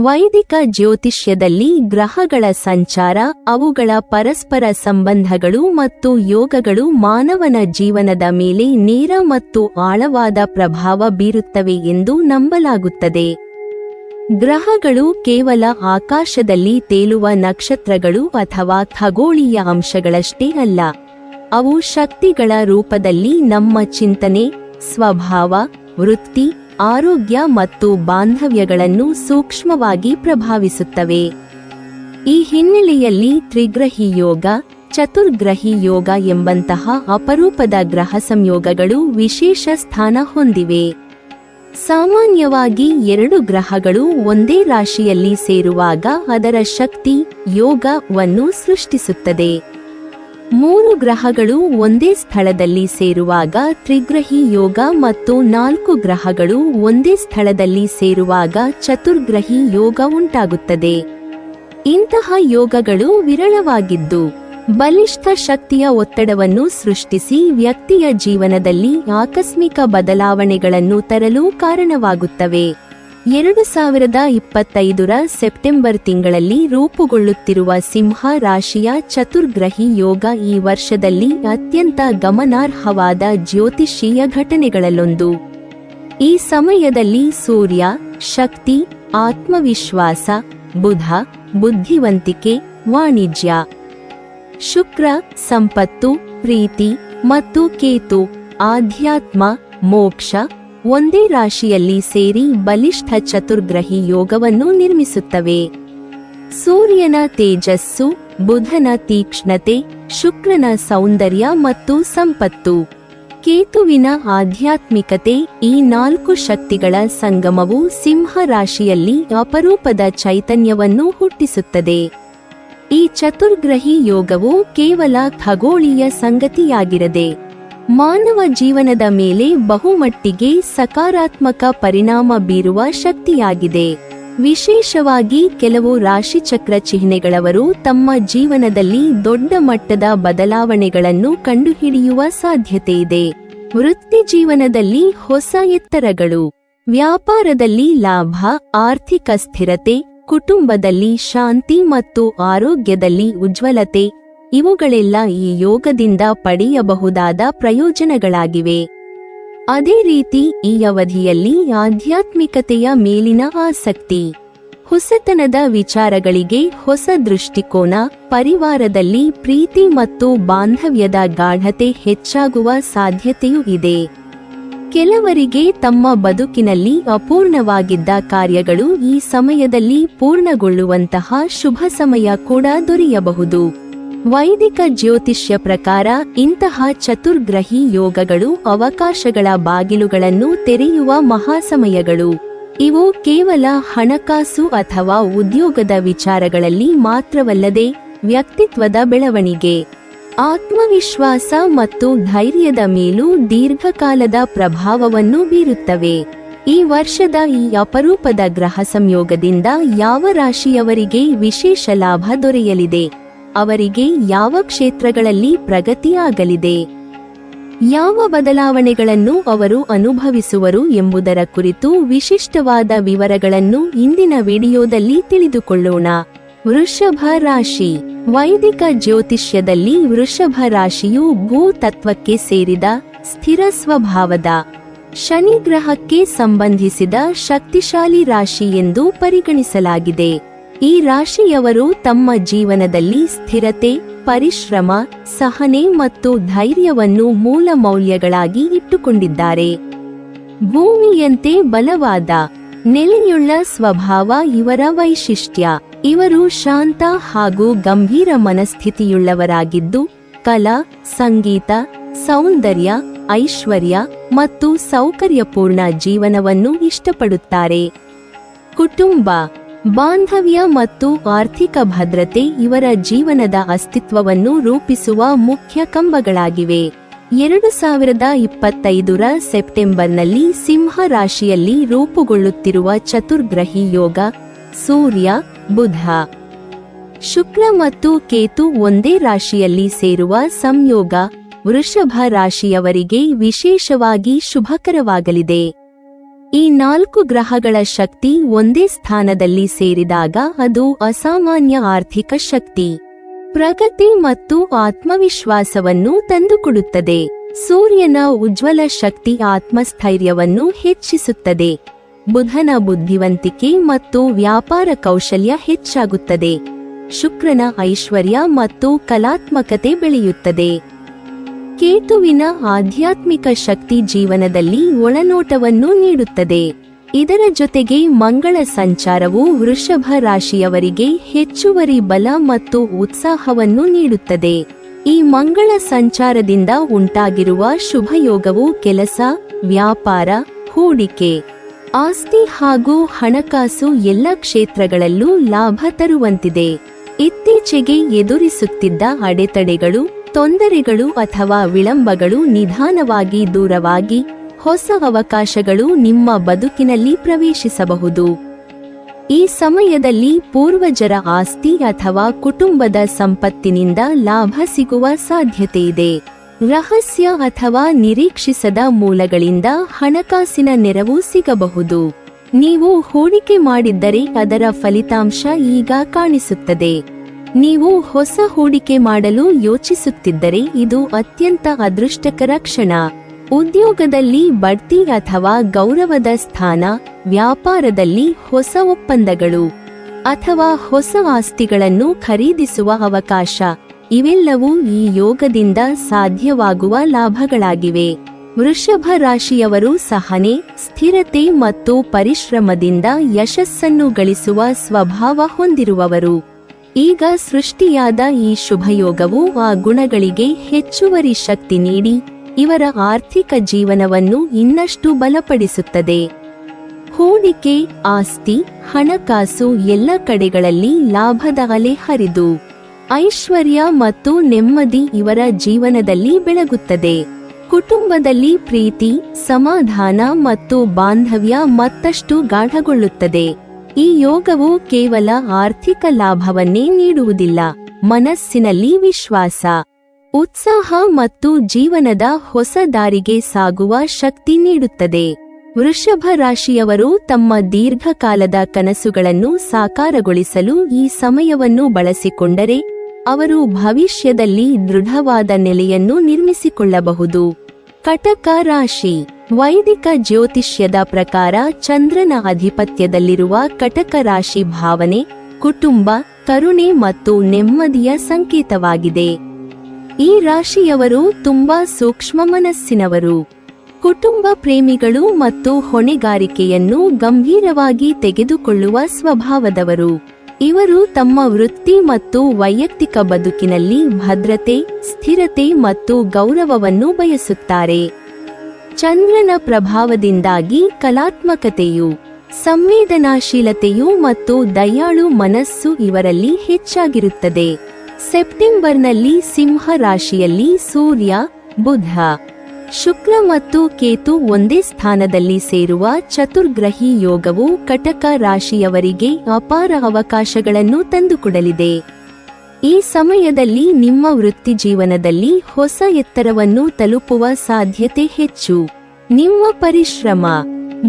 ವೈದಿಕ ಜ್ಯೋತಿಷ್ಯದಲ್ಲಿ ಗ್ರಹಗಳ ಸಂಚಾರ, ಅವುಗಳ ಪರಸ್ಪರ ಸಂಬಂಧಗಳು ಮತ್ತು ಯೋಗಗಳು ಮಾನವನ ಜೀವನದ ಮೇಲೆ ನೇರ ಮತ್ತು ಆಳವಾದ ಪ್ರಭಾವ ಬೀರುತ್ತವೆ ಎಂದು ನಂಬಲಾಗುತ್ತದೆ. ಗ್ರಹಗಳು ಕೇವಲ ಆಕಾಶದಲ್ಲಿ ತೇಲುವ ನಕ್ಷತ್ರಗಳು ಅಥವಾ ಖಗೋಳೀಯ ಅಂಶಗಳಷ್ಟೇ ಅಲ್ಲ. ಅವು ಶಕ್ತಿಗಳ ರೂಪದಲ್ಲಿ ನಮ್ಮ ಚಿಂತನೆ, ಸ್ವಭಾವ, ವೃತ್ತಿ ಆರೋಗ್ಯ ಮತ್ತು ಬಾಂಧವ್ಯಗಳನ್ನು ಸೂಕ್ಷ್ಮವಾಗಿ ಪ್ರಭಾವಿಸುತ್ತವೆ. ಈ ಹಿನ್ನೆಲೆಯಲ್ಲಿ ತ್ರಿಗ್ರಹಿ ಯೋಗ, ಚತುರ್ಗ್ರಹಿ ಯೋಗ ಎಂಬಂತಹ ಅಪರೂಪದ ಗ್ರಹ ಸಂಯೋಗಗಳು ವಿಶೇಷ ಸ್ಥಾನ ಹೊಂದಿವೆ. ಸಾಮಾನ್ಯವಾಗಿ ಎರಡು ಗ್ರಹಗಳು ಒಂದೇ ರಾಶಿಯಲ್ಲಿ ಸೇರುವಾಗ ಅದರ ಶಕ್ತಿ ಯೋಗವನ್ನು ಸೃಷ್ಟಿಸುತ್ತದೆ. ಮೂರು ಗ್ರಹಗಳು ಒಂದೇ ಸ್ಥಳದಲ್ಲಿ ಸೇರುವಾಗ ತ್ರಿಗ್ರಹಿ ಯೋಗ ಮತ್ತು ನಾಲ್ಕು ಗ್ರಹಗಳು ಒಂದೇ ಸ್ಥಳದಲ್ಲಿ ಸೇರುವಾಗ ಚತುರ್ಗ್ರಹಿ ಯೋಗ ಉಂಟಾಗುತ್ತದೆ. ಇಂತಹ ಯೋಗಗಳು ವಿರಳವಾಗಿದ್ದು, ಬಲಿಷ್ಠ ಶಕ್ತಿಯ ಒತ್ತಡವನ್ನು ಸೃಷ್ಟಿಸಿ ವ್ಯಕ್ತಿಯ ಜೀವನದಲ್ಲಿ ಆಕಸ್ಮಿಕ ಬದಲಾವಣೆಗಳನ್ನು ತರಲು ಕಾರಣವಾಗುತ್ತವೆ. ಎರಡು ಸಾವಿರದ ಇಪ್ಪತ್ತೈದರ ಸೆಪ್ಟೆಂಬರ್ ತಿಂಗಳಲ್ಲಿ ರೂಪುಗೊಳ್ಳುತ್ತಿರುವ ಸಿಂಹ ರಾಶಿಯ ಚತುರ್ಗ್ರಹಿ ಯೋಗ ಈ ವರ್ಷದಲ್ಲಿ ಅತ್ಯಂತ ಗಮನಾರ್ಹವಾದ ಜ್ಯೋತಿಷೀಯ ಘಟನೆಗಳಲ್ಲೊಂದು. ಈ ಸಮಯದಲ್ಲಿ ಸೂರ್ಯ, ಶಕ್ತಿ, ಆತ್ಮವಿಶ್ವಾಸ, ಬುಧ, ಬುದ್ಧಿವಂತಿಕೆ, ವಾಣಿಜ್ಯ, ಶುಕ್ರ, ಸಂಪತ್ತು, ಪ್ರೀತಿ ಮತ್ತು ಕೇತು, ಆಧ್ಯಾತ್ಮ, ಮೋಕ್ಷ ಒಂದೇ ರಾಶಿಯಲ್ಲಿ ಸೇರಿ ಬಲಿಷ್ಠ ಚತುರ್ಗ್ರಹಿ ಯೋಗವನ್ನು ನಿರ್ಮಿಸುತ್ತವೆ. ಸೂರ್ಯನ ತೇಜಸ್ಸು, ಬುಧನ ತೀಕ್ಷ್ಣತೆ, ಶುಕ್ರನ ಸೌಂದರ್ಯ ಮತ್ತು ಸಂಪತ್ತು. ಕೇತುವಿನ ಆಧ್ಯಾತ್ಮಿಕತೆ, ಈ ನಾಲ್ಕು ಶಕ್ತಿಗಳ ಸಂಗಮವು ಸಿಂಹ ರಾಶಿಯಲ್ಲಿ ಅಪರೂಪದ ಚೈತನ್ಯವನ್ನು ಹುಟ್ಟಿಸುತ್ತದೆ. ಈ ಚತುರ್ಗ್ರಹಿ ಯೋಗವು ಕೇವಲ ಖಗೋಳೀಯ ಸಂಗತಿಯಾಗಿರದೆ ಮಾನವ ಜೀವನದ ಮೇಲೆ ಬಹುಮಟ್ಟಿಗೆ ಸಕಾರಾತ್ಮಕ ಪರಿಣಾಮ ಬೀರುವ ಶಕ್ತಿಯಾಗಿದೆ. ವಿಶೇಷವಾಗಿ ಕೆಲವು ರಾಶಿಚಕ್ರ ಚಿಹ್ನೆಗಳವರು ತಮ್ಮ ಜೀವನದಲ್ಲಿ ದೊಡ್ಡ ಮಟ್ಟದ ಬದಲಾವಣೆಗಳನ್ನು ಕಂಡುಹಿಡಿಯುವ ಸಾಧ್ಯತೆಯಿದೆ ವೃತ್ತಿ ಜೀವನದಲ್ಲಿ ಹೊಸ ಎತ್ತರಗಳು. ವ್ಯಾಪಾರದಲ್ಲಿ ಲಾಭ, ಆರ್ಥಿಕ ಸ್ಥಿರತೆ, ಕುಟುಂಬದಲ್ಲಿ ಶಾಂತಿ ಮತ್ತು ಆರೋಗ್ಯದಲ್ಲಿ ಉಜ್ವಲತೆ ಇವುಗಳೆಲ್ಲ ಈ ಯೋಗದಿಂದ ಪಡೆಯಬಹುದಾದ ಪ್ರಯೋಜನಗಳಾಗಿವೆ. ಅದೇ ರೀತಿ ಈ ಅವಧಿಯಲ್ಲಿ ಆಧ್ಯಾತ್ಮಿಕತೆಯ ಮೇಲಿನ ಆಸಕ್ತಿ, ಹೊಸತನದ ವಿಚಾರಗಳಿಗೆ ಹೊಸ ದೃಷ್ಟಿಕೋನ, ಪರಿವಾರದಲ್ಲಿ ಪ್ರೀತಿ ಮತ್ತು ಬಾಂಧವ್ಯದ ಗಾಢತೆ ಹೆಚ್ಚಾಗುವ ಸಾಧ್ಯತೆಯೂ ಇದೆ. ಕೆಲವರಿಗೆ ತಮ್ಮ ಬದುಕಿನಲ್ಲಿ ಅಪೂರ್ಣವಾಗಿದ್ದ ಕಾರ್ಯಗಳು ಈ ಸಮಯದಲ್ಲಿ ಪೂರ್ಣಗೊಳ್ಳುವಂತಹ ಶುಭ ಸಮಯ ಕೂಡ ದೊರೆಯಬಹುದು. ವೈದಿಕ ಜ್ಯೋತಿಷ್ಯ ಪ್ರಕಾರ ಇಂತಹ ಚತುರ್ಗ್ರಹಿ ಯೋಗಗಳು ಅವಕಾಶಗಳ ಬಾಗಿಲುಗಳನ್ನು ತೆರೆಯುವ ಮಹಾಸಮಯಗಳು. ಇವು ಕೇವಲ ಹಣಕಾಸು ಅಥವಾ ಉದ್ಯೋಗದ ವಿಚಾರಗಳಲ್ಲಿ ಮಾತ್ರವಲ್ಲದೆ ವ್ಯಕ್ತಿತ್ವದ ಬೆಳವಣಿಗೆ. ಆತ್ಮವಿಶ್ವಾಸ ಮತ್ತು ಧೈರ್ಯದ ಮೇಲೂ ದೀರ್ಘಕಾಲದ ಪ್ರಭಾವವನ್ನು ಬೀರುತ್ತವೆ. ಈ ವರ್ಷದ ಈ ಅಪರೂಪದ ಗ್ರಹ ಸಂಯೋಗದಿಂದ ಯಾವ ರಾಶಿಯವರಿಗೆ ವಿಶೇಷ ಲಾಭ ದೊರೆಯಲಿದೆ? ಅವರಿಗೆ ಯಾವ ಕ್ಷೇತ್ರಗಳಲ್ಲಿ ಪ್ರಗತಿಯಾಗಲಿದೆ? ಯಾವ ಬದಲಾವಣೆಗಳನ್ನು ಅವರು ಅನುಭವಿಸುವರು ಎಂಬುದರ ಕುರಿತು ವಿಶಿಷ್ಟವಾದ ವಿವರಗಳನ್ನು ಇಂದಿನ ವಿಡಿಯೋದಲ್ಲಿ ತಿಳಿದುಕೊಳ್ಳೋಣ. ವೃಷಭ ರಾಶಿ. ವೈದಿಕ ಜ್ಯೋತಿಷ್ಯದಲ್ಲಿ ವೃಷಭ ರಾಶಿಯು ಭೂ ತತ್ವಕ್ಕೆ ಸೇರಿದ ಸ್ಥಿರ ಸ್ವಭಾವದ, ಶನಿ ಗ್ರಹಕ್ಕೆ ಸಂಬಂಧಿಸಿದ ಶಕ್ತಿಶಾಲಿ ರಾಶಿ ಎಂದು ಪರಿಗಣಿಸಲಾಗಿದೆ. ಈ ರಾಶಿಯವರು ತಮ್ಮ ಜೀವನದಲ್ಲಿ ಸ್ಥಿರತೆ, ಪರಿಶ್ರಮ, ಸಹನೆ ಮತ್ತು ಧೈರ್ಯವನ್ನು ಮೂಲ ಮೌಲ್ಯಗಳಾಗಿ ಇಟ್ಟುಕೊಂಡಿದ್ದಾರೆ. ಭೂಮಿಯಂತೆ ಬಲವಾದ, ನೆಲೆಯುಳ್ಳ ಸ್ವಭಾವ ಇವರ ವೈಶಿಷ್ಟ್ಯ. ಇವರು ಶಾಂತ ಹಾಗೂ ಗಂಭೀರ ಮನಸ್ಥಿತಿಯುಳ್ಳವರಾಗಿದ್ದು, ಕಲಾ, ಸಂಗೀತ, ಸೌಂದರ್ಯ, ಐಶ್ವರ್ಯ ಮತ್ತು ಸೌಕರ್ಯಪೂರ್ಣ ಜೀವನವನ್ನು ಇಷ್ಟಪಡುತ್ತಾರೆ. ಕುಟುಂಬ ಬಾಂಧವ್ಯ ಮತ್ತು ಆರ್ಥಿಕ ಭದ್ರತೆ ಇವರ ಜೀವನದ ಅಸ್ತಿತ್ವವನ್ನು ರೂಪಿಸುವ ಮುಖ್ಯ ಕಂಬಗಳಾಗಿವೆ. ಎರಡು ಸಾವಿರದ ಇಪ್ಪತ್ತೈದರ ಸೆಪ್ಟೆಂಬರ್ನಲ್ಲಿ ಸಿಂಹ ರಾಶಿಯಲ್ಲಿ ರೂಪುಗೊಳ್ಳುತ್ತಿರುವ ಚತುರ್ಗ್ರಹಿ ಯೋಗ ಸೂರ್ಯ, ಬುಧ. ಶುಕ್ರ ಮತ್ತು ಕೇತು ಒಂದೇ ರಾಶಿಯಲ್ಲಿ ಸೇರುವ ಸಂಯೋಗ ವೃಷಭ ರಾಶಿಯವರಿಗೆ ವಿಶೇಷವಾಗಿ ಶುಭಕರವಾಗಲಿದೆ. ಈ ನಾಲ್ಕು ಗ್ರಹಗಳ ಶಕ್ತಿ ಒಂದೇ ಸ್ಥಾನದಲ್ಲಿ ಸೇರಿದಾಗ ಅದು ಅಸಾಮಾನ್ಯ ಆರ್ಥಿಕ ಶಕ್ತಿ. ಪ್ರಗತಿ ಮತ್ತು ಆತ್ಮವಿಶ್ವಾಸವನ್ನು ತಂದುಕೊಡುತ್ತದೆ. ಸೂರ್ಯನ ಉಜ್ವಲ ಶಕ್ತಿ ಆತ್ಮಸ್ಥೈರ್ಯವನ್ನು ಹೆಚ್ಚಿಸುತ್ತದೆ. ಬುಧನ ಬುದ್ಧಿವಂತಿಕೆ ಮತ್ತು ವ್ಯಾಪಾರ ಕೌಶಲ್ಯ ಹೆಚ್ಚಾಗುತ್ತದೆ. ಶುಕ್ರನ ಐಶ್ವರ್ಯ ಮತ್ತು ಕಲಾತ್ಮಕತೆ ಬೆಳೆಯುತ್ತದೆ. ಕೇತುವಿನ ಆಧ್ಯಾತ್ಮಿಕ ಶಕ್ತಿ ಜೀವನದಲ್ಲಿ ಒಳನೋಟವನ್ನು ನೀಡುತ್ತದೆ. ಇದರ ಜೊತೆಗೆ ಮಂಗಳ ಸಂಚಾರವು ವೃಷಭ ರಾಶಿಯವರಿಗೆ ಹೆಚ್ಚುವರಿ ಬಲ ಮತ್ತು ಉತ್ಸಾಹವನ್ನು ನೀಡುತ್ತದೆ. ಈ ಮಂಗಳ ಸಂಚಾರದಿಂದ ಉಂಟಾಗಿರುವ ಶುಭಯೋಗವು ಕೆಲಸ, ವ್ಯಾಪಾರ, ಹೂಡಿಕೆ, ಆಸ್ತಿ ಹಾಗೂ ಹಣಕಾಸು ಎಲ್ಲ ಕ್ಷೇತ್ರಗಳಲ್ಲೂ ಲಾಭ ತರುವಂತಿದೆ. ಇತ್ತೀಚೆಗೆ ಎದುರಿಸುತ್ತಿದ್ದ ಅಡೆತಡೆಗಳು ತೊಂದರೆಗಳು ಅಥವಾ ವಿಳಂಬಗಳು ನಿಧಾನವಾಗಿ ದೂರವಾಗಿ ಹೊಸ ಅವಕಾಶಗಳು ನಿಮ್ಮ ಬದುಕಿನಲ್ಲಿ ಪ್ರವೇಶಿಸಬಹುದು. ಈ ಸಮಯದಲ್ಲಿ ಪೂರ್ವಜರ ಆಸ್ತಿ ಅಥವಾ ಕುಟುಂಬದ ಸಂಪತ್ತಿನಿಂದ ಲಾಭ ಸಿಗುವ ಸಾಧ್ಯತೆಯಿದೆ ರಹಸ್ಯ ಅಥವಾ ನಿರೀಕ್ಷಿಸದ ಮೂಲಗಳಿಂದ ಹಣಕಾಸಿನ ನೆರವು ಸಿಗಬಹುದು. ನೀವು ಹೂಡಿಕೆ ಮಾಡಿದ್ದರೆ ಅದರ ಫಲಿತಾಂಶ ಈಗ ಕಾಣಿಸುತ್ತದೆ. ನೀವು ಹೊಸ ಹೂಡಿಕೆ ಮಾಡಲು ಯೋಚಿಸುತ್ತಿದ್ದರೆ ಇದು ಅತ್ಯಂತ ಅದೃಷ್ಟಕರ ಕ್ಷಣ. ಉದ್ಯೋಗದಲ್ಲಿ ಬಡ್ತಿ ಅಥವಾ ಗೌರವದ ಸ್ಥಾನ, ವ್ಯಾಪಾರದಲ್ಲಿ ಹೊಸ ಒಪ್ಪಂದಗಳು ಅಥವಾ ಹೊಸ ಆಸ್ತಿಗಳನ್ನು ಖರೀದಿಸುವ ಅವಕಾಶ. ಇವೆಲ್ಲವೂ ಈ ಯೋಗದಿಂದ ಸಾಧ್ಯವಾಗುವ ಲಾಭಗಳಾಗಿವೆ. ವೃಷಭ ರಾಶಿಯವರು ಸಹನೆ, ಸ್ಥಿರತೆ ಮತ್ತು ಪರಿಶ್ರಮದಿಂದ ಯಶಸ್ಸನ್ನು ಗಳಿಸುವ ಸ್ವಭಾವ ಹೊಂದಿರುವವರು. ಈಗ ಸೃಷ್ಟಿಯಾದ ಈ ಶುಭಯೋಗವು ಆ ಗುಣಗಳಿಗೆ ಹೆಚ್ಚುವರಿ ಶಕ್ತಿ ನೀಡಿ ಇವರ ಆರ್ಥಿಕ ಜೀವನವನ್ನು ಇನ್ನಷ್ಟು ಬಲಪಡಿಸುತ್ತದೆ. ಹೂಡಿಕೆ, ಆಸ್ತಿ, ಹಣಕಾಸು ಎಲ್ಲ ಕಡೆಗಳಲ್ಲಿ ಲಾಭದ ಅಲೆ ಹರಿದು ಐಶ್ವರ್ಯ ಮತ್ತು ನೆಮ್ಮದಿ ಇವರ ಜೀವನದಲ್ಲಿ ಬೆಳಗುತ್ತದೆ. ಕುಟುಂಬದಲ್ಲಿ ಪ್ರೀತಿ, ಸಮಾಧಾನ ಮತ್ತು ಬಾಂಧವ್ಯ ಮತ್ತಷ್ಟು ಗಾಢಗೊಳ್ಳುತ್ತದೆ. ಈ ಯೋಗವು ಕೇವಲ ಆರ್ಥಿಕ ಲಾಭವನ್ನೇ ನೀಡುವುದಿಲ್ಲ, ಮನಸ್ಸಿನಲ್ಲಿ ವಿಶ್ವಾಸ, ಉತ್ಸಾಹ ಮತ್ತು ಜೀವನದ ಹೊಸ ದಾರಿಗೆ ಸಾಗುವ ಶಕ್ತಿ ನೀಡುತ್ತದೆ. ವೃಷಭ ರಾಶಿಯವರು ತಮ್ಮ ದೀರ್ಘಕಾಲದ ಕನಸುಗಳನ್ನು ಸಾಕಾರಗೊಳಿಸಲು ಈ ಸಮಯವನ್ನು ಬಳಸಿಕೊಂಡರೆ, ಅವರು ಭವಿಷ್ಯದಲ್ಲಿ ದೃಢವಾದ ನೆಲೆಯನ್ನು ನಿರ್ಮಿಸಿಕೊಳ್ಳಬಹುದು. ಕಟಕ ರಾಶಿ, ವೈದಿಕ ಜ್ಯೋತಿಷ್ಯದ ಪ್ರಕಾರ ಚಂದ್ರನ ಆಧಿಪತ್ಯದಲ್ಲಿರುವ ಕಟಕ ರಾಶಿ ಭಾವನೆ, ಕುಟುಂಬ ಕರುಣೆ ಮತ್ತು ನೆಮ್ಮದಿಯ ಸಂಕೇತವಾಗಿದೆ. ಈ ರಾಶಿಯವರು ತುಂಬಾ ಸೂಕ್ಷ್ಮ ಮನಸ್ಸಿನವರು. ಕುಟುಂಬ ಪ್ರೇಮಿಗಳು ಮತ್ತು ಹೊಣೆಗಾರಿಕೆಯನ್ನು ಗಂಭೀರವಾಗಿ ತೆಗೆದುಕೊಳ್ಳುವ ಸ್ವಭಾವದವರು. ಇವರು ತಮ್ಮ ವೃತ್ತಿ ಮತ್ತು ವೈಯಕ್ತಿಕ ಬದುಕಿನಲ್ಲಿ ಭದ್ರತೆ, ಸ್ಥಿರತೆ ಮತ್ತು ಗೌರವವನ್ನು ಬಯಸುತ್ತಾರೆ. ಚಂದ್ರನ ಪ್ರಭಾವದಿಂದಾಗಿ ಕಲಾತ್ಮಕತೆಯು, ಸಂವೇದನಾಶೀಲತೆಯು ಮತ್ತು ದಯಾಳು ಮನಸ್ಸು ಇವರಲ್ಲಿ ಹೆಚ್ಚಾಗಿರುತ್ತದೆ. ಸೆಪ್ಟೆಂಬರ್ನಲ್ಲಿ ಸಿಂಹ ರಾಶಿಯಲ್ಲಿ ಸೂರ್ಯ, ಬುಧ. ಶುಕ್ರ ಮತ್ತು ಕೇತು ಒಂದೇ ಸ್ಥಾನದಲ್ಲಿ ಸೇರುವ ಚತುರ್ಗ್ರಹಿ ಯೋಗವು ಕಟಕ ರಾಶಿಯವರಿಗೆ ಅಪಾರ ಅವಕಾಶಗಳನ್ನು ತಂದುಕೊಡಲಿದೆ. ಈ ಸಮಯದಲ್ಲಿ ನಿಮ್ಮ ವೃತ್ತಿ ಜೀವನದಲ್ಲಿ ಹೊಸ ಎತ್ತರವನ್ನು ತಲುಪುವ ಸಾಧ್ಯತೆ ಹೆಚ್ಚು. ನಿಮ್ಮ ಪರಿಶ್ರಮ,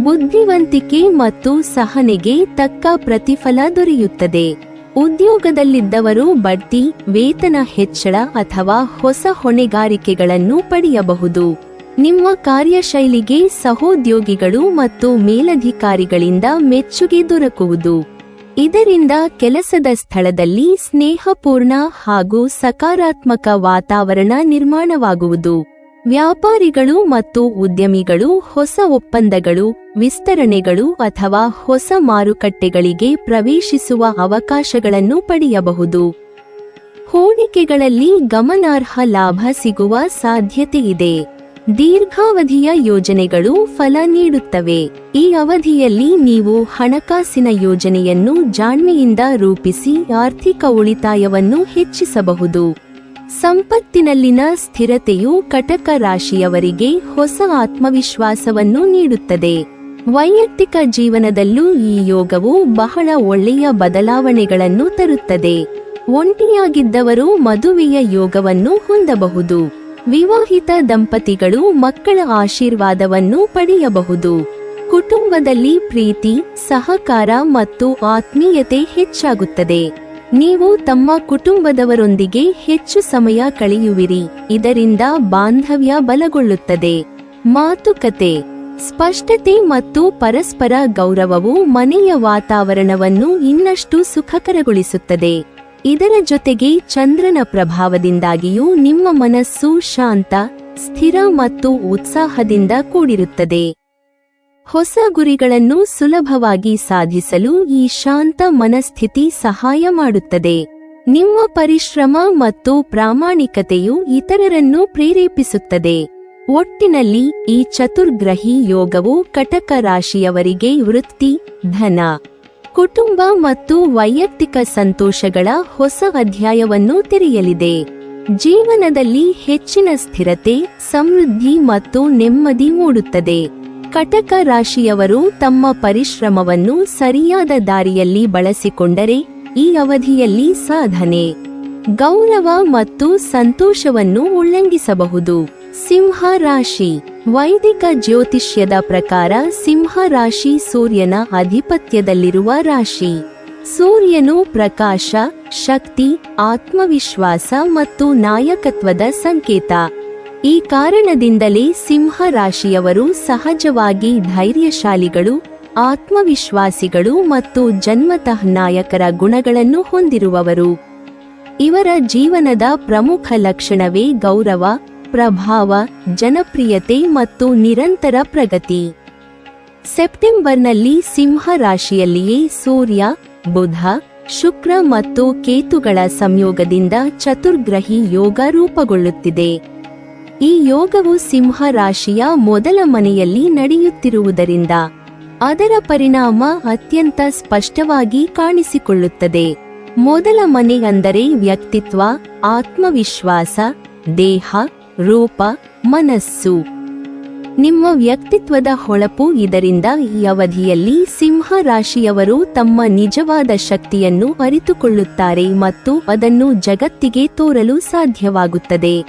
ಬುದ್ಧಿವಂತಿಕೆ ಮತ್ತು ಸಹನೆಗೆ ತಕ್ಕ ಪ್ರತಿಫಲ ದೊರೆಯುತ್ತದೆ. ಉದ್ಯೋಗದಲ್ಲಿದ್ದವರು ಬಡ್ತಿ, ವೇತನ ಹೆಚ್ಚಳ ಅಥವಾ ಹೊಸ ಹೊಣೆಗಾರಿಕೆಗಳನ್ನು ಪಡೆಯಬಹುದು. ನಿಮ್ಮ ಕಾರ್ಯಶೈಲಿಗೆ ಸಹೋದ್ಯೋಗಿಗಳು ಮತ್ತು ಮೇಲಧಿಕಾರಿಗಳಿಂದ ಮೆಚ್ಚುಗೆ ದೊರಕುವುದು. ಇದರಿಂದ ಕೆಲಸದ ಸ್ಥಳದಲ್ಲಿ ಸ್ನೇಹಪೂರ್ಣ ಹಾಗೂ ಸಕಾರಾತ್ಮಕ ವಾತಾವರಣ ನಿರ್ಮಾಣವಾಗುವುದು. ವ್ಯಾಪಾರಿಗಳು ಮತ್ತು ಉದ್ಯಮಿಗಳು ಹೊಸ ಒಪ್ಪಂದಗಳು, ವಿಸ್ತರಣೆಗಳು ಅಥವಾ ಹೊಸ ಮಾರುಕಟ್ಟೆಗಳಿಗೆ ಪ್ರವೇಶಿಸುವ ಅವಕಾಶಗಳನ್ನು ಪಡೆಯಬಹುದು. ಹೂಡಿಕೆಗಳಲ್ಲಿ ಗಮನಾರ್ಹ ಲಾಭ ಸಿಗುವ ಸಾಧ್ಯತೆಯಿದೆ ದೀರ್ಘಾವಧಿಯ ಯೋಜನೆಗಳು ಫಲ ನೀಡುತ್ತವೆ. ಈ ಅವಧಿಯಲ್ಲಿ ನೀವು ಹಣಕಾಸಿನ ಯೋಜನೆಯನ್ನು ಜಾಣ್ಮೆಯಿಂದ ರೂಪಿಸಿ ಆರ್ಥಿಕ ಉಳಿತಾಯವನ್ನು ಹೆಚ್ಚಿಸಬಹುದು. ಸಂಪತ್ತಿನಲ್ಲಿನ ಸ್ಥಿರತೆಯು ಕಟಕ ರಾಶಿಯವರಿಗೆ ಹೊಸ ಆತ್ಮವಿಶ್ವಾಸವನ್ನು ನೀಡುತ್ತದೆ. ವೈಯಕ್ತಿಕ ಜೀವನದಲ್ಲೂ ಈ ಯೋಗವು ಬಹಳ ಒಳ್ಳೆಯ ಬದಲಾವಣೆಗಳನ್ನು ತರುತ್ತದೆ. ಒಂಟಿಯಾಗಿದ್ದವರು ಮದುವೆಯ ಯೋಗವನ್ನು ಹೊಂದಬಹುದು. ವಿವಾಹಿತ ದಂಪತಿಗಳು ಮಕ್ಕಳ ಆಶೀರ್ವಾದವನ್ನು ಪಡೆಯಬಹುದು. ಕುಟುಂಬದಲ್ಲಿ ಪ್ರೀತಿ, ಸಹಕಾರ ಮತ್ತು ಆತ್ಮೀಯತೆ ಹೆಚ್ಚಾಗುತ್ತದೆ. ನೀವು ತಮ್ಮ ಕುಟುಂಬದವರೊಂದಿಗೆ ಹೆಚ್ಚು ಸಮಯ ಕಳೆಯುವಿರಿ. ಇದರಿಂದ ಬಾಂಧವ್ಯ ಬಲಗೊಳ್ಳುತ್ತದೆ. ಮಾತುಕತೆ. ಸ್ಪಷ್ಟತೆ ಮತ್ತು ಪರಸ್ಪರ ಗೌರವವು ಮನೆಯ ವಾತಾವರಣವನ್ನು ಇನ್ನಷ್ಟು ಸುಖಕರಗೊಳಿಸುತ್ತದೆ. ಇದರ ಜೊತೆಗೆ ಚಂದ್ರನ ಪ್ರಭಾವದಿಂದಾಗಿಯೂ ನಿಮ್ಮ ಮನಸ್ಸು ಶಾಂತ, ಸ್ಥಿರ ಮತ್ತು ಉತ್ಸಾಹದಿಂದ ಕೂಡಿರುತ್ತದೆ. ಹೊಸ ಗುರಿಗಳನ್ನು ಸುಲಭವಾಗಿ ಸಾಧಿಸಲು ಈ ಶಾಂತ ಮನಸ್ಥಿತಿ ಸಹಾಯ ಮಾಡುತ್ತದೆ. ನಿಮ್ಮ ಪರಿಶ್ರಮ ಮತ್ತು ಪ್ರಾಮಾಣಿಕತೆಯು ಇತರರನ್ನು ಪ್ರೇರೇಪಿಸುತ್ತದೆ. ಒಟ್ಟಿನಲ್ಲಿ ಈ ಚತುರ್ಗ್ರಹಿ ಯೋಗವು ಕಟಕ ರಾಶಿಯವರಿಗೆ ವೃತ್ತಿ, ಧನ ಕುಟುಂಬ ಮತ್ತು ವೈಯಕ್ತಿಕ ಸಂತೋಷಗಳ ಹೊಸ ಅಧ್ಯಾಯವನ್ನು ತೆರೆಯಲಿದೆ. ಜೀವನದಲ್ಲಿ ಹೆಚ್ಚಿನ ಸ್ಥಿರತೆ, ಸಮೃದ್ಧಿ ಮತ್ತು ನೆಮ್ಮದಿ ಮೂಡುತ್ತದೆ. ಕಟಕ ರಾಶಿಯವರು ತಮ್ಮ ಪರಿಶ್ರಮವನ್ನು ಸರಿಯಾದ ದಾರಿಯಲ್ಲಿ ಬಳಸಿಕೊಂಡರೆ ಈ ಅವಧಿಯಲ್ಲಿ ಸಾಧನೆ, ಗೌರವ ಮತ್ತು ಸಂತೋಷವನ್ನು ಉಲ್ಲಂಘಿಸಬಹುದು. ಸಿಂಹ ರಾಶಿ ವೈದಿಕ ಜ್ಯೋತಿಷ್ಯದ ಪ್ರಕಾರ ಸಿಂಹ ರಾಶಿ ಸೂರ್ಯನ ಅಧಿಪತ್ಯದಲ್ಲಿರುವ ರಾಶಿ. ಸೂರ್ಯನು ಪ್ರಕಾಶ, ಶಕ್ತಿ, ಆತ್ಮವಿಶ್ವಾಸ ಮತ್ತು ನಾಯಕತ್ವದ ಸಂಕೇತ. ಈ ಕಾರಣದಿಂದಲೇ ಸಿಂಹ ರಾಶಿಯವರು ಸಹಜವಾಗಿ ಧೈರ್ಯಶಾಲಿಗಳು, ಆತ್ಮವಿಶ್ವಾಸಿಗಳು ಮತ್ತು ಜನ್ಮತಃ ನಾಯಕರ ಗುಣಗಳನ್ನು ಹೊಂದಿರುವವರು. ಇವರ ಜೀವನದ ಪ್ರಮುಖ ಲಕ್ಷಣವೇ ಗೌರವ ಪ್ರಭಾವ, ಜನಪ್ರಿಯತೆ ಮತ್ತು ನಿರಂತರ ಪ್ರಗತಿ. ಸೆಪ್ಟೆಂಬರ್ನಲ್ಲಿ ಸಿಂಹ ರಾಶಿಯಲ್ಲಿಯೇ ಸೂರ್ಯ, ಬುಧ, ಶುಕ್ರ ಮತ್ತು ಕೇತುಗಳ ಸಂಯೋಗದಿಂದ ಚತುರ್ಗ್ರಹಿ ಯೋಗ ರೂಪುಗೊಳ್ಳುತ್ತಿದೆ. ಈ ಯೋಗವು ಸಿಂಹ ರಾಶಿಯ ಮೊದಲ ಮನೆಯಲ್ಲಿ ನಡೆಯುತ್ತಿರುವುದರಿಂದ ಅದರ ಪರಿಣಾಮ ಅತ್ಯಂತ ಸ್ಪಷ್ಟವಾಗಿ ಕಾಣಿಸಿಕೊಳ್ಳುತ್ತದೆ. ಮೊದಲ ಮನೆ ಅಂದರೆ ವ್ಯಕ್ತಿತ್ವ, ಆತ್ಮವಿಶ್ವಾಸ, ದೇಹ ರೂಪ, ಮನಸ್ಸು. ನಿಮ್ಮ ವ್ಯಕ್ತಿತ್ವದ ಹೊಳಪು ಇದರಿಂದ ಈ ಅವಧಿಯಲ್ಲಿ ಸಿಂಹ ರಾಶಿಯವರು ತಮ್ಮ ನಿಜವಾದ ಶಕ್ತಿಯನ್ನು ಅರಿತುಕೊಳ್ಳುತ್ತಾರೆ ಮತ್ತು ಅದನ್ನು ಜಗತ್ತಿಗೆ ತೋರಲು ಸಾಧ್ಯವಾಗುತ್ತದೆ.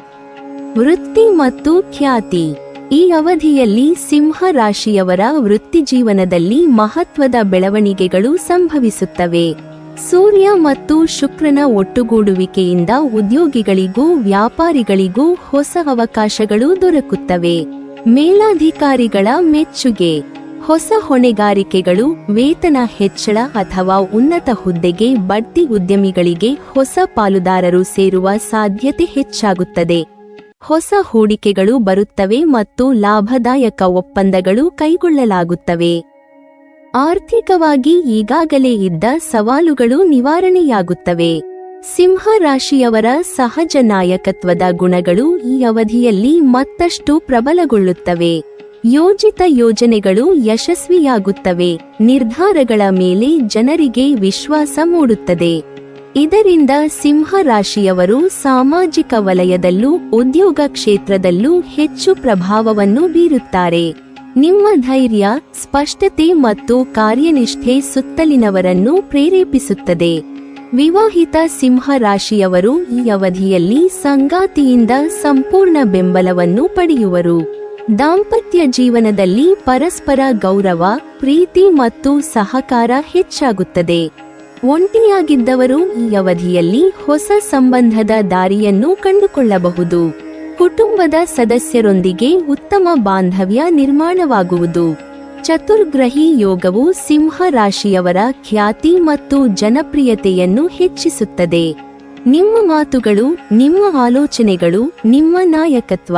ವೃತ್ತಿ ಮತ್ತು ಖ್ಯಾತಿ. ಈ ಅವಧಿಯಲ್ಲಿ ಸಿಂಹ ರಾಶಿಯವರ ವೃತ್ತಿಜೀವನದಲ್ಲಿ ಮಹತ್ವದ ಬೆಳವಣಿಗೆಗಳು ಸಂಭವಿಸುತ್ತವೆ. ಸೂರ್ಯ ಮತ್ತು ಶುಕ್ರನ ಒಟ್ಟುಗೂಡುವಿಕೆಯಿಂದ ಉದ್ಯೋಗಿಗಳಿಗೂ ವ್ಯಾಪಾರಿಗಳಿಗೂ ಹೊಸ ಅವಕಾಶಗಳು ದೊರಕುತ್ತವೆ. ಮೇಲಾಧಿಕಾರಿಗಳ ಮೆಚ್ಚುಗೆ. ಹೊಸ ಹೊಣೆಗಾರಿಕೆಗಳು, ವೇತನ ಹೆಚ್ಚಳ ಅಥವಾ ಉನ್ನತ ಹುದ್ದೆಗೆ ಬಡ್ತಿ ಉದ್ಯಮಿಗಳಿಗೆ ಹೊಸ ಪಾಲುದಾರರು ಸೇರುವ ಸಾಧ್ಯತೆ ಹೆಚ್ಚಾಗುತ್ತದೆ. ಹೊಸ ಹೂಡಿಕೆಗಳು ಬರುತ್ತವೆ ಮತ್ತು ಲಾಭದಾಯಕ ಒಪ್ಪಂದಗಳು ಕೈಗೊಳ್ಳಲಾಗುತ್ತವೆ. ಆರ್ಥಿಕವಾಗಿ ಈಗಾಗಲೇ ಇದ್ದ ಸವಾಲುಗಳು ನಿವಾರಣೆಯಾಗುತ್ತವೆ. ಸಿಂಹ ರಾಶಿಯವರ ಸಹಜ ನಾಯಕತ್ವದ ಗುಣಗಳು ಈ ಅವಧಿಯಲ್ಲಿ ಮತ್ತಷ್ಟು ಪ್ರಬಲಗೊಳ್ಳುತ್ತವೆ. ಯೋಜಿತ ಯೋಜನೆಗಳು ಯಶಸ್ವಿಯಾಗುತ್ತವೆ. ನಿರ್ಧಾರಗಳ ಮೇಲೆ ಜನರಿಗೆ ವಿಶ್ವಾಸ ಮೂಡುತ್ತದೆ. ಇದರಿಂದ ಸಿಂಹ ರಾಶಿಯವರು ಸಾಮಾಜಿಕ ವಲಯದಲ್ಲೂ ಉದ್ಯೋಗ ಕ್ಷೇತ್ರದಲ್ಲೂ ಹೆಚ್ಚು ಪ್ರಭಾವವನ್ನು ಬೀರುತ್ತಾರೆ. ನಿಮ್ಮ ಧೈರ್ಯ, ಸ್ಪಷ್ಟತೆ ಮತ್ತು ಕಾರ್ಯನಿಷ್ಠೆ ಸುತ್ತಲಿನವರನ್ನು ಪ್ರೇರೇಪಿಸುತ್ತದೆ. ವಿವಾಹಿತ ಸಿಂಹ ರಾಶಿಯವರು ಈ ಅವಧಿಯಲ್ಲಿ ಸಂಗಾತಿಯಿಂದ ಸಂಪೂರ್ಣ ಬೆಂಬಲವನ್ನು ಪಡೆಯುವರು. ದಾಂಪತ್ಯ ಜೀವನದಲ್ಲಿ ಪರಸ್ಪರ ಗೌರವ, ಪ್ರೀತಿ ಮತ್ತು ಸಹಕಾರ ಹೆಚ್ಚಾಗುತ್ತದೆ. ಒಂಟಿಯಾಗಿದ್ದವರು ಈ ಅವಧಿಯಲ್ಲಿ ಹೊಸ ಸಂಬಂಧದ ದಾರಿಯನ್ನು ಕಂಡುಕೊಳ್ಳಬಹುದು. ಕುಟುಂಬದ ಸದಸ್ಯರೊಂದಿಗೆ ಉತ್ತಮ ಬಾಂಧವ್ಯ ನಿರ್ಮಾಣವಾಗುವುದು. ಚತುರ್ಗ್ರಹಿ ಯೋಗವು ಸಿಂಹ ರಾಶಿಯವರ ಖ್ಯಾತಿ ಮತ್ತು ಜನಪ್ರಿಯತೆಯನ್ನು ಹೆಚ್ಚಿಸುತ್ತದೆ. ನಿಮ್ಮ ಮಾತುಗಳು, ನಿಮ್ಮ ಆಲೋಚನೆಗಳು, ನಿಮ್ಮ ನಾಯಕತ್ವ.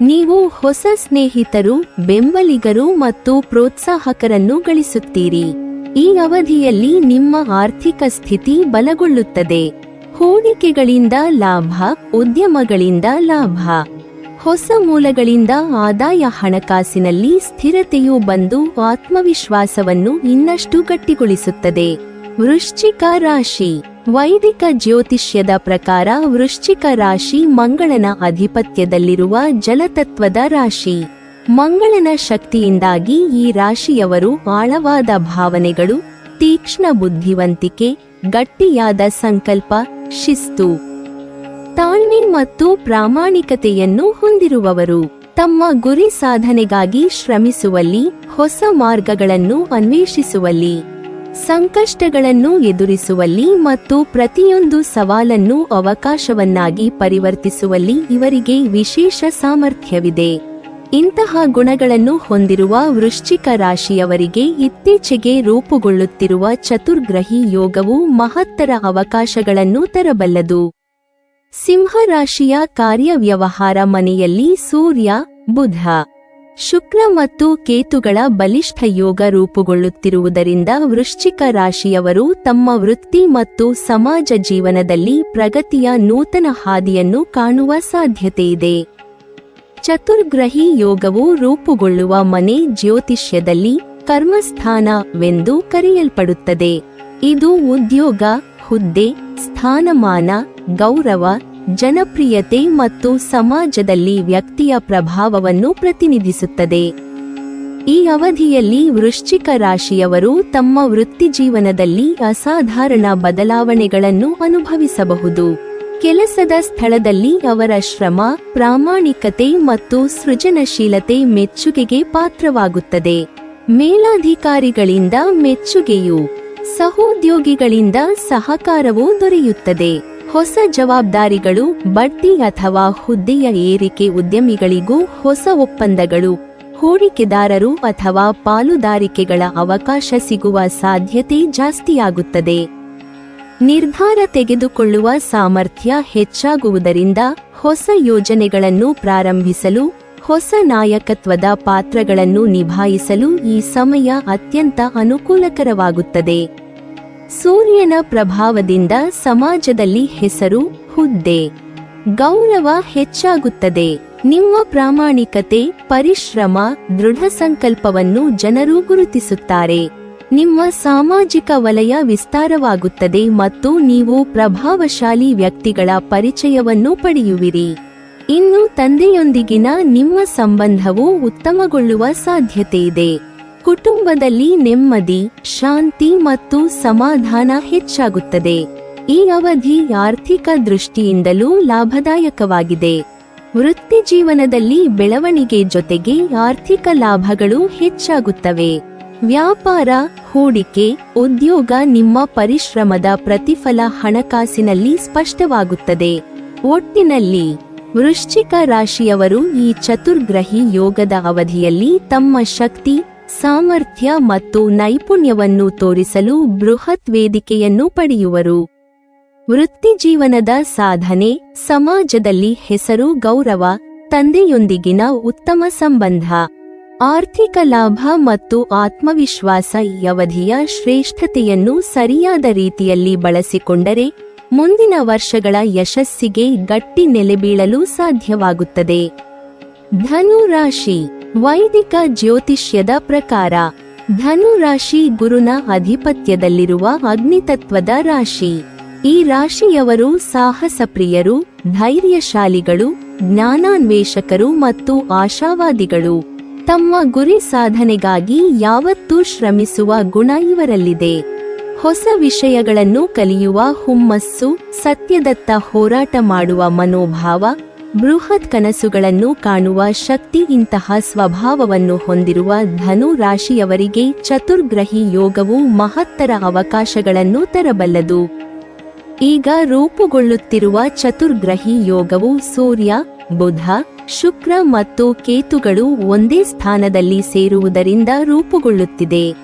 ನೀವು ಹೊಸ ಸ್ನೇಹಿತರು, ಬೆಂಬಲಿಗರು ಮತ್ತು ಪ್ರೋತ್ಸಾಹಕರನ್ನು ಗಳಿಸುತ್ತೀರಿ. ಈ ಅವಧಿಯಲ್ಲಿ ನಿಮ್ಮ ಆರ್ಥಿಕ ಸ್ಥಿತಿ ಬಲಗೊಳ್ಳುತ್ತದೆ. ಹೂಡಿಕೆಗಳಿಂದ ಲಾಭ, ಉದ್ಯಮಗಳಿಂದ ಲಾಭ. ಹೊಸ ಮೂಲಗಳಿಂದ ಆದಾಯ ಹಣಕಾಸಿನಲ್ಲಿ ಸ್ಥಿರತೆಯು ಬಂದು ಆತ್ಮವಿಶ್ವಾಸವನ್ನು ಇನ್ನಷ್ಟು ಗಟ್ಟಿಗೊಳಿಸುತ್ತದೆ. ವೃಶ್ಚಿಕ ರಾಶಿ. ವೈದಿಕ ಜ್ಯೋತಿಷ್ಯದ ಪ್ರಕಾರ ವೃಶ್ಚಿಕ ರಾಶಿ ಮಂಗಳನ ಅಧಿಪತ್ಯದಲ್ಲಿರುವ ಜಲತತ್ವದ ರಾಶಿ. ಮಂಗಳನ ಶಕ್ತಿಯಿಂದಾಗಿ ಈ ರಾಶಿಯವರು ಆಳವಾದ ಭಾವನೆಗಳು, ತೀಕ್ಷ್ಣ ಬುದ್ಧಿವಂತಿಕೆ ಗಟ್ಟಿಯಾದ ಸಂಕಲ್ಪ, ಶಿಸ್ತು. ತಾಳ್ಮೆ ಮತ್ತು ಪ್ರಾಮಾಣಿಕತೆಯನ್ನು ಹೊಂದಿರುವವರು. ತಮ್ಮ ಗುರಿ ಸಾಧನೆಗಾಗಿ ಶ್ರಮಿಸುವಲ್ಲಿ, ಹೊಸ ಮಾರ್ಗಗಳನ್ನು ಅನ್ವೇಷಿಸುವಲ್ಲಿ. ಸಂಕಷ್ಟಗಳನ್ನು ಎದುರಿಸುವಲ್ಲಿ ಮತ್ತು ಪ್ರತಿಯೊಂದು ಸವಾಲನ್ನು ಅವಕಾಶವನ್ನಾಗಿ ಪರಿವರ್ತಿಸುವಲ್ಲಿ ಇವರಿಗೆ ವಿಶೇಷ ಸಾಮರ್ಥ್ಯವಿದೆ. ಇಂತಹ ಗುಣಗಳನ್ನು ಹೊಂದಿರುವ ವೃಶ್ಚಿಕ ರಾಶಿಯವರಿಗೆ ಇತ್ತೀಚೆಗೆ ರೂಪುಗೊಳ್ಳುತ್ತಿರುವ ಚತುರ್ಗ್ರಹಿ ಯೋಗವು ಮಹತ್ತರ ಅವಕಾಶಗಳನ್ನು ತರಬಲ್ಲದು. ಸಿಂಹರಾಶಿಯ ಕಾರ್ಯವ್ಯವಹಾರ ಮನೆಯಲ್ಲಿ ಸೂರ್ಯ, ಬುಧ, ಶುಕ್ರ ಮತ್ತು ಕೇತುಗಳ ಬಲಿಷ್ಠ ಯೋಗ ರೂಪುಗೊಳ್ಳುತ್ತಿರುವುದರಿಂದ ವೃಶ್ಚಿಕ ರಾಶಿಯವರು ತಮ್ಮ ವೃತ್ತಿ ಮತ್ತು ಸಮಾಜ ಜೀವನದಲ್ಲಿ ಪ್ರಗತಿಯ ನೂತನ ಹಾದಿಯನ್ನು ಕಾಣುವ ಸಾಧ್ಯತೆಯಿದೆ ಚತುರ್ಗ್ರಹಿ ಯೋಗವು ರೂಪುಗೊಳ್ಳುವ ಮನೆ ಜ್ಯೋತಿಷ್ಯದಲ್ಲಿ ಕರ್ಮಸ್ಥಾನವೆಂದು ಕರೆಯಲ್ಪಡುತ್ತದೆ. ಇದು ಉದ್ಯೋಗ, ಹುದ್ದೆ, ಸ್ಥಾನಮಾನ, ಗೌರವ, ಜನಪ್ರಿಯತೆ ಮತ್ತು ಸಮಾಜದಲ್ಲಿ ವ್ಯಕ್ತಿಯ ಪ್ರಭಾವವನ್ನು ಪ್ರತಿನಿಧಿಸುತ್ತದೆ. ಈ ಅವಧಿಯಲ್ಲಿ ವೃಶ್ಚಿಕ ರಾಶಿಯವರು ತಮ್ಮ ವೃತ್ತಿಜೀವನದಲ್ಲಿ ಅಸಾಧಾರಣ ಬದಲಾವಣೆಗಳನ್ನು ಅನುಭವಿಸಬಹುದು. ಕೆಲಸದ ಸ್ಥಳದಲ್ಲಿ ಅವರ ಶ್ರಮ, ಪ್ರಾಮಾಣಿಕತೆ ಮತ್ತು ಸೃಜನಶೀಲತೆ ಮೆಚ್ಚುಗೆಗೆ ಪಾತ್ರವಾಗುತ್ತದೆ. ಮೇಲಾಧಿಕಾರಿಗಳಿಂದ ಮೆಚ್ಚುಗೆಯು, ಸಹೋದ್ಯೋಗಿಗಳಿಂದ ಸಹಕಾರವೂ ದೊರೆಯುತ್ತದೆ. ಹೊಸ ಜವಾಬ್ದಾರಿಗಳು, ಬಡ್ತಿ ಅಥವಾ ಹುದ್ದೆಯ ಏರಿಕೆ ಉದ್ಯಮಿಗಳಿಗೂ ಹೊಸ ಒಪ್ಪಂದಗಳು, ಹೂಡಿಕೆದಾರರು ಅಥವಾ ಪಾಲುದಾರಿಕೆಗಳ ಅವಕಾಶ ಸಿಗುವ ಸಾಧ್ಯತೆ ಜಾಸ್ತಿಯಾಗುತ್ತದೆ. ನಿರ್ಧಾರ ತೆಗೆದುಕೊಳ್ಳುವ ಸಾಮರ್ಥ್ಯ ಹೆಚ್ಚಾಗುವುದರಿಂದ ಹೊಸ ಯೋಜನೆಗಳನ್ನು ಪ್ರಾರಂಭಿಸಲು, ಹೊಸ ನಾಯಕತ್ವದ ಪಾತ್ರಗಳನ್ನು ನಿಭಾಯಿಸಲು ಈ ಸಮಯ ಅತ್ಯಂತ ಅನುಕೂಲಕರವಾಗುತ್ತದೆ. ಸೂರ್ಯನ ಪ್ರಭಾವದಿಂದ ಸಮಾಜದಲ್ಲಿ ಹೆಸರು, ಹುದ್ದೆ, ಗೌರವ ಹೆಚ್ಚಾಗುತ್ತದೆ. ನಿಮ್ಮ ಪ್ರಾಮಾಣಿಕತೆ, ಪರಿಶ್ರಮ ದೃಢ ಸಂಕಲ್ಪವನ್ನು ಜನರು ಗುರುತಿಸುತ್ತಾರೆ. ನಿಮ್ಮ ಸಾಮಾಜಿಕ ವಲಯ ವಿಸ್ತಾರವಾಗುತ್ತದೆ ಮತ್ತು ನೀವು ಪ್ರಭಾವಶಾಲಿ ವ್ಯಕ್ತಿಗಳ ಪರಿಚಯವನ್ನು ಪಡೆಯುವಿರಿ. ಇನ್ನು ತಂದೆಯೊಂದಿಗಿನ ನಿಮ್ಮ ಸಂಬಂಧವು ಉತ್ತಮಗೊಳ್ಳುವ ಸಾಧ್ಯತೆಯಿದೆ ಕುಟುಂಬದಲ್ಲಿ ನೆಮ್ಮದಿ, ಶಾಂತಿ ಮತ್ತು ಸಮಾಧಾನ ಹೆಚ್ಚಾಗುತ್ತದೆ. ಈ ಅವಧಿ ಆರ್ಥಿಕ ದೃಷ್ಟಿಯಿಂದಲೂ ಲಾಭದಾಯಕವಾಗಿದೆ. ವೃತ್ತಿ ಜೀವನದಲ್ಲಿ ಬೆಳವಣಿಗೆ ಜೊತೆಗೆ ಆರ್ಥಿಕ ಲಾಭಗಳು ಹೆಚ್ಚಾಗುತ್ತವೆ. ವ್ಯಾಪಾರ, ಹೂಡಿಕೆ, ಉದ್ಯೋಗ ನಿಮ್ಮ ಪರಿಶ್ರಮದ ಪ್ರತಿಫಲ ಹಣಕಾಸಿನಲ್ಲಿ ಸ್ಪಷ್ಟವಾಗುತ್ತದೆ. ಒಟ್ಟಿನಲ್ಲಿ, ವೃಶ್ಚಿಕ ರಾಶಿಯವರು ಈ ಚತುರ್ಗ್ರಹಿ ಯೋಗದ ಅವಧಿಯಲ್ಲಿ ತಮ್ಮ ಶಕ್ತಿ, ಸಾಮರ್ಥ್ಯ ಮತ್ತು ನೈಪುಣ್ಯವನ್ನು ತೋರಿಸಲು ಬೃಹತ್ ವೇದಿಕೆಯನ್ನು ಪಡೆಯುವರು. ವೃತ್ತಿಜೀವನದ ಸಾಧನೆ, ಸಮಾಜದಲ್ಲಿ ಹೆಸರು, ಗೌರವ, ತಂದೆಯೊಂದಿಗಿನ ಉತ್ತಮ ಸಂಬಂಧ. ಆರ್ಥಿಕ ಲಾಭ ಮತ್ತು ಆತ್ಮವಿಶ್ವಾಸ ಈ ಅವಧಿಯ ಶ್ರೇಷ್ಠತೆಯನ್ನು ಸರಿಯಾದ ರೀತಿಯಲ್ಲಿ ಬಳಸಿಕೊಂಡರೆ ಮುಂದಿನ ವರ್ಷಗಳ ಯಶಸ್ಸಿಗೆ ಗಟ್ಟಿ ನೆಲೆಬೀಳಲು ಸಾಧ್ಯವಾಗುತ್ತದೆ. ಧನು ರಾಶಿ ವೈದಿಕ ಜ್ಯೋತಿಷ್ಯದ ಪ್ರಕಾರ ಧನು ರಾಶಿ ಗುರುನ ಅಧಿಪತ್ಯದಲ್ಲಿರುವ ಅಗ್ನಿತತ್ವದ ರಾಶಿ. ಈ ರಾಶಿಯವರು ಸಾಹಸಪ್ರಿಯರು, ಧೈರ್ಯಶಾಲಿಗಳು, ಜ್ಞಾನಾನ್ವೇಷಕರು ಮತ್ತು ಆಶಾವಾದಿಗಳು. ತಮ್ಮ ಗುರಿ ಸಾಧನೆಗಾಗಿ ಯಾವತ್ತೂ ಶ್ರಮಿಸುವ ಗುಣ ಇವರಲ್ಲಿದೆ. ಹೊಸ ವಿಷಯಗಳನ್ನು ಕಲಿಯುವ ಹುಮ್ಮಸ್ಸು, ಸತ್ಯದತ್ತ ಹೋರಾಟ ಮಾಡುವ ಮನೋಭಾವ, ಬೃಹತ್ ಕನಸುಗಳನ್ನು ಕಾಣುವ ಶಕ್ತಿ ಇಂತಹ ಸ್ವಭಾವವನ್ನು ಹೊಂದಿರುವ ಧನು ರಾಶಿಯವರಿಗೆ ಚತುರ್ಗ್ರಹಿ ಯೋಗವು ಮಹತ್ತರ ಅವಕಾಶಗಳನ್ನು ತರಬಲ್ಲದು. ಈಗ ರೂಪುಗೊಳ್ಳುತ್ತಿರುವ ಚತುರ್ಗ್ರಹಿ ಯೋಗವು ಸೂರ್ಯ, ಬುಧ ಶುಕ್ರ ಮತ್ತು ಕೇತುಗಳು ಒಂದೇ ಸ್ಥಾನದಲ್ಲಿ ಸೇರುವುದರಿಂದ ರೂಪುಗೊಳ್ಳುತ್ತಿದೆ.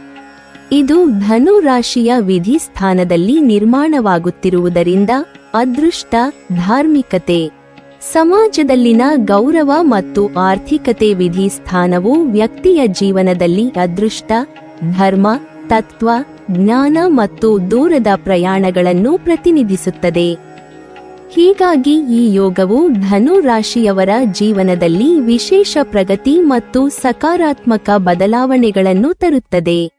ಇದು ಧನು ರಾಶಿಯ ವಿಧಿ ಸ್ಥಾನದಲ್ಲಿ ನಿರ್ಮಾಣವಾಗುತ್ತಿರುವುದರಿಂದ ಅದೃಷ್ಟ, ಧಾರ್ಮಿಕತೆ, ಸಮಾಜದಲ್ಲಿನ ಗೌರವ ಮತ್ತು ಆರ್ಥಿಕತೆ ವಿಧಿ ಸ್ಥಾನವು ವ್ಯಕ್ತಿಯ ಜೀವನದಲ್ಲಿ ಅದೃಷ್ಟ, ಧರ್ಮ, ತತ್ವ, ಜ್ಞಾನ ಮತ್ತು ದೂರದ ಪ್ರಯಾಣಗಳನ್ನು ಪ್ರತಿನಿಧಿಸುತ್ತದೆ. ಹೀಗಾಗಿ ಈ ಯೋಗವು ಧನು ರಾಶಿಯವರ ಜೀವನದಲ್ಲಿ ವಿಶೇಷ ಪ್ರಗತಿ ಮತ್ತು ಸಕಾರಾತ್ಮಕ ಬದಲಾವಣೆಗಳನ್ನು ತರುತ್ತದೆ.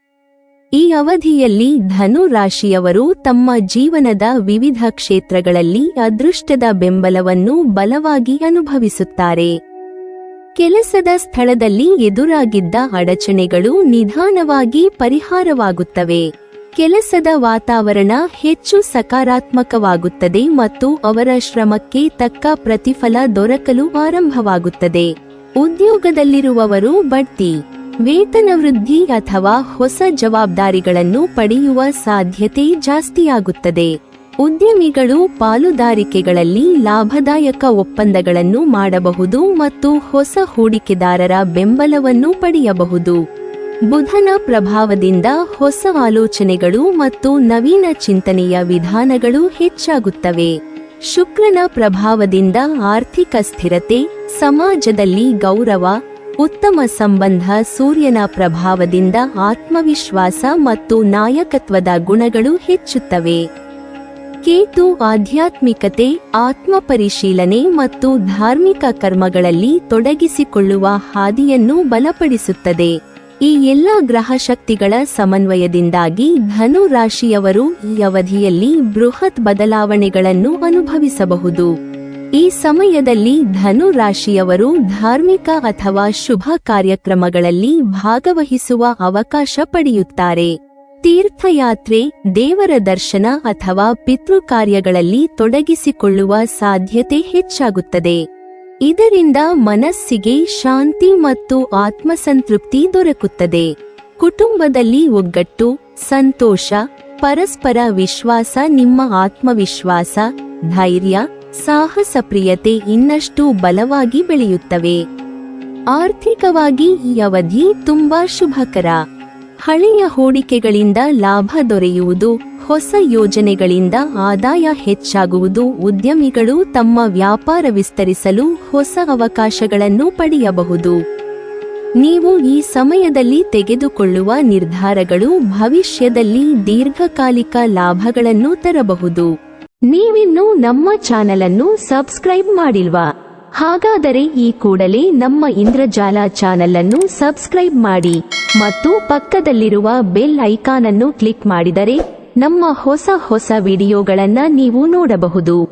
ಈ ಅವಧಿಯಲ್ಲಿ ಧನು ರಾಶಿಯವರು ತಮ್ಮ ಜೀವನದ ವಿವಿಧ ಕ್ಷೇತ್ರಗಳಲ್ಲಿ ಅದೃಷ್ಟದ ಬೆಂಬಲವನ್ನು ಬಲವಾಗಿ ಅನುಭವಿಸುತ್ತಾರೆ. ಕೆಲಸದ ಸ್ಥಳದಲ್ಲಿ ಎದುರಾಗಿದ್ದ ಅಡಚಣೆಗಳು ನಿಧಾನವಾಗಿ ಪರಿಹಾರವಾಗುತ್ತವೆ. ಕೆಲಸದ ವಾತಾವರಣ ಹೆಚ್ಚು ಸಕಾರಾತ್ಮಕವಾಗುತ್ತದೆ ಮತ್ತು ಅವರ ಶ್ರಮಕ್ಕೆ ತಕ್ಕ ಪ್ರತಿಫಲ ದೊರಕಲು ಆರಂಭವಾಗುತ್ತದೆ. ಉದ್ಯೋಗದಲ್ಲಿರುವವರು ಬಡ್ತಿ, ವೇತನ ವೃದ್ಧಿ ಅಥವಾ ಹೊಸ ಜವಾಬ್ದಾರಿಗಳನ್ನು ಪಡೆಯುವ ಸಾಧ್ಯತೆ ಜಾಸ್ತಿಯಾಗುತ್ತದೆ. ಉದ್ಯಮಿಗಳು ಪಾಲುದಾರಿಕೆಗಳಲ್ಲಿ ಲಾಭದಾಯಕ ಒಪ್ಪಂದಗಳನ್ನು ಮಾಡಬಹುದು ಮತ್ತು ಹೊಸ ಹೂಡಿಕೆದಾರರ ಬೆಂಬಲವನ್ನು ಪಡೆಯಬಹುದು. ಬುಧನ ಪ್ರಭಾವದಿಂದ ಹೊಸ ಆಲೋಚನೆಗಳು ಮತ್ತು ನವೀನ ಚಿಂತನೆಯ ವಿಧಾನಗಳು ಹೆಚ್ಚಾಗುತ್ತವೆ. ಶುಕ್ರನ ಪ್ರಭಾವದಿಂದ ಆರ್ಥಿಕ ಸ್ಥಿರತೆ, ಸಮಾಜದಲ್ಲಿ ಗೌರವ, ಉತ್ತಮ ಸಂಬಂಧ, ಸೂರ್ಯನ ಪ್ರಭಾವದಿಂದ ಆತ್ಮವಿಶ್ವಾಸ ಮತ್ತು ನಾಯಕತ್ವದ ಗುಣಗಳು ಹೆಚ್ಚುತ್ತವೆ. ಕೇತು ಆಧ್ಯಾತ್ಮಿಕತೆ ಆತ್ಮಪರಿಶೀಲನೆ ಮತ್ತು ಧಾರ್ಮಿಕ ಕರ್ಮಗಳಲ್ಲಿ ತೊಡಗಿಸಿಕೊಳ್ಳುವ ಹಾದಿಯನ್ನು ಬಲಪಡಿಸುತ್ತದೆ. ಈ ಎಲ್ಲ ಗ್ರಹ ಶಕ್ತಿಗಳ ಸಮನ್ವಯದಿಂದಾಗಿ ಧನು ರಾಶಿಯವರು ಈ ಅವಧಿಯಲ್ಲಿ ಬೃಹತ್ ಬದಲಾವಣೆಗಳನ್ನು ಅನುಭವಿಸಬಹುದು. ಈ ಸಮಯದಲ್ಲಿ ಧನು ರಾಶಿಯವರು ಧಾರ್ಮಿಕ ಅಥವಾ ಶುಭ ಕಾರ್ಯಕ್ರಮಗಳಲ್ಲಿ ಭಾಗವಹಿಸುವ ಅವಕಾಶ ಪಡೆಯುತ್ತಾರೆ. ತೀರ್ಥಯಾತ್ರೆ, ದೇವರ ದರ್ಶನ ಅಥವಾ ಪಿತೃ ಕಾರ್ಯಗಳಲ್ಲಿ ತೊಡಗಿಸಿಕೊಳ್ಳುವ ಸಾಧ್ಯತೆ ಹೆಚ್ಚಾಗುತ್ತದೆ. ಇದರಿಂದ ಮನಸ್ಸಿಗೆ ಶಾಂತಿ ಮತ್ತು ಆತ್ಮಸಂತೃಪ್ತಿ ದೊರಕುತ್ತದೆ. ಕುಟುಂಬದಲ್ಲಿ ಒಗ್ಗಟ್ಟು, ಸಂತೋಷ, ಪರಸ್ಪರ ವಿಶ್ವಾಸ, ನಿಮ್ಮ ಆತ್ಮವಿಶ್ವಾಸ, ಧೈರ್ಯ ಸಾಹಸ ಪ್ರಿಯತೆ ಇನ್ನಷ್ಟು ಬಲವಾಗಿ ಬೆಳೆಯುತ್ತವೆ. ಆರ್ಥಿಕವಾಗಿ ಈ ಅವಧಿ ತುಂಬಾ ಶುಭಕರ. ಹಳೆಯ ಹೂಡಿಕೆಗಳಿಂದ ಲಾಭ ದೊರೆಯುವುದು ಹೊಸ ಯೋಜನೆಗಳಿಂದ ಆದಾಯ ಹೆಚ್ಚಾಗುವುದು, ಉದ್ಯಮಿಗಳು ತಮ್ಮ ವ್ಯಾಪಾರ ವಿಸ್ತರಿಸಲು ಹೊಸ ಅವಕಾಶಗಳನ್ನು ಪಡೆಯಬಹುದು. ನೀವು ಈ ಸಮಯದಲ್ಲಿ ತೆಗೆದುಕೊಳ್ಳುವ ನಿರ್ಧಾರಗಳು ಭವಿಷ್ಯದಲ್ಲಿ ದೀರ್ಘಕಾಲಿಕ ಲಾಭಗಳನ್ನು ತರಬಹುದು. ನೀವಿನ್ನು ನಮ್ಮ ಚಾನೆಲ್ ಅನ್ನು ಸಬ್ಸ್ಕ್ರೈಬ್ ಮಾಡಿಲ್ವಾ? ಹಾಗಾದರೆ ಈ ಕೂಡಲೇ ನಮ್ಮ ಇಂದ್ರಜಾಲ ಚಾನೆಲ್ ಅನ್ನು ಸಬ್ಸ್ಕ್ರೈಬ್ ಮಾಡಿ ಮತ್ತು ಪಕ್ಕದಲ್ಲಿರುವ ಬೆಲ್ ಐಕಾನ್ ಅನ್ನು ಕ್ಲಿಕ್ ಮಾಡಿದರೆ ನಮ್ಮ ಹೊಸ ಹೊಸ ವಿಡಿಯೋಗಳನ್ನು ನೀವು ನೋಡಬಹುದು.